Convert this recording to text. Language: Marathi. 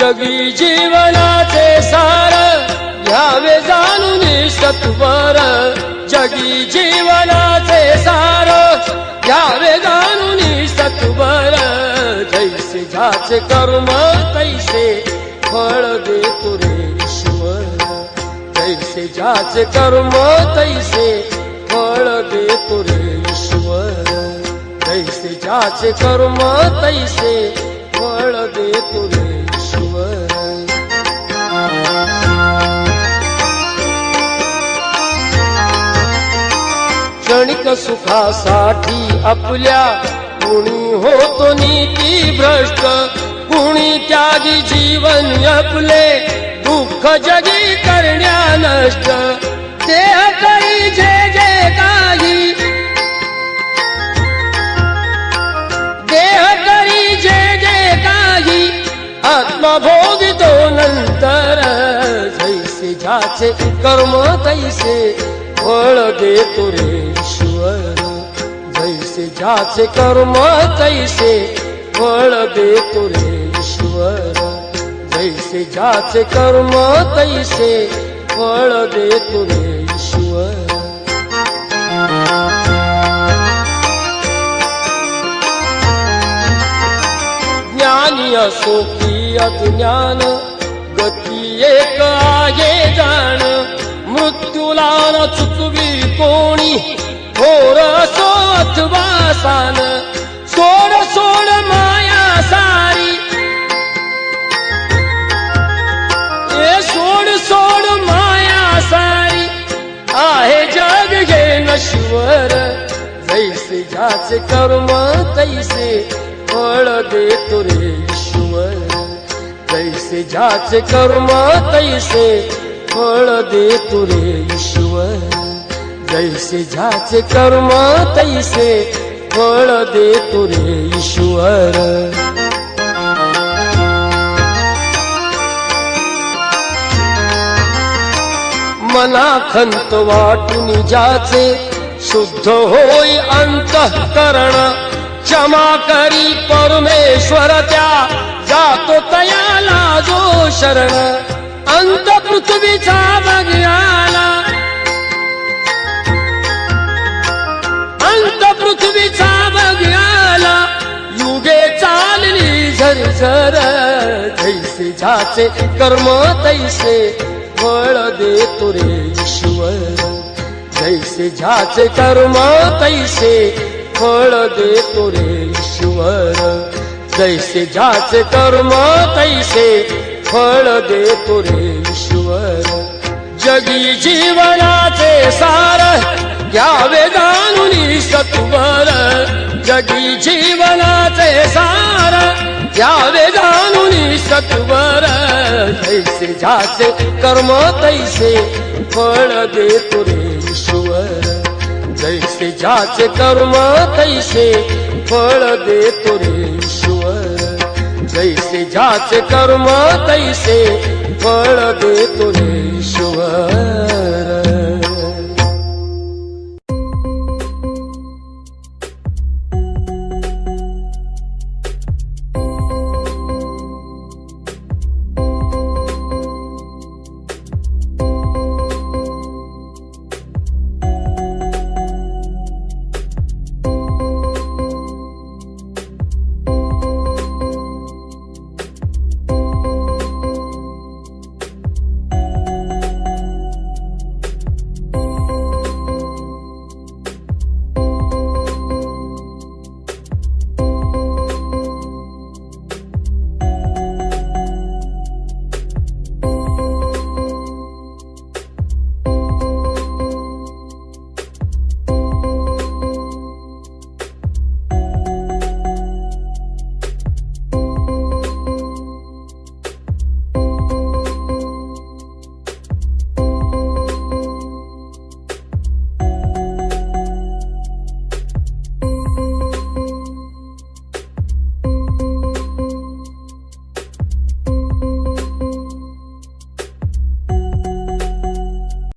जगी जीवनाचे सार घ्यावे जाणून सत्वर जगी जीवनाचे सार घ्यावे जाणून सत्वर जैसे ज्याचे कर्म तैसे फळ देतो रे ईश्वर. जैसे ज्याचे कर्म तैसे फळ देतो रे ईश्वर. जैसे ज्याचे कर्म तैसे फळ देतो रे सुखासाठी आपल्या कुणी होतो नीती भ्रष्ट. कुणी त्यागी जीवन आपले दुःख जगी करण्या नष्ट. देह करी जे जे काही देह करी जे जे काही आत्मभोगितो नंतर. जैसे ज्याचे कर्म तैसे फळ देतो रे. जैसे ज्याचे कर्म तैसे फळ देतो रे ईश्वर. जैसे ज्याचे कर्म तैसे फळ देतो रे ईश्वर. ज्ञानी असो की अज्ञान गती एक आहे जाण. मृत्यूला न चुकवी अथवा सोड सोड माया सारी. ए सोड सोड माया सारी. आहे जग हे नश्वर जैसे ज्याचे कर्म तैसे फळ दे तुरे ईश्वर. जैसे ज्याचे कर्म तैसे फळ दे तुरे ईश्वर. जैसे ज्याचे कर्म तैसे फळ दे तुरे ईश्वर. मना खंत वाटून ज्याचे शुद्ध होई अंतःकरण क्षमा करी परमेश्वर त्या जातो तयाला जो शरण. अंत पृथ्वीचा बघ्या जर जैसे ज्याचे कर्म तैसे फळ देतो रे ईश्वर. जैसे ज्याचे कर्म तैसे फळ देतो रे ईश्वर. जैसे ज्याचे कर्म तैसे फळ देतो रे ईश्वर. जगी जीवनाचे सार घ्यावे जाणून सत्वर जगी जीवनाचे सार घ्यावे जाणून सत्वर जैसे ज्याचे कर्म तैसे फळ देतो रे ईश्वर. जैसे ज्याचे कर्म तैसे फळ देतो रे ईश्वर. जैसे ज्याचे कर्म तैसे फळ देतो रे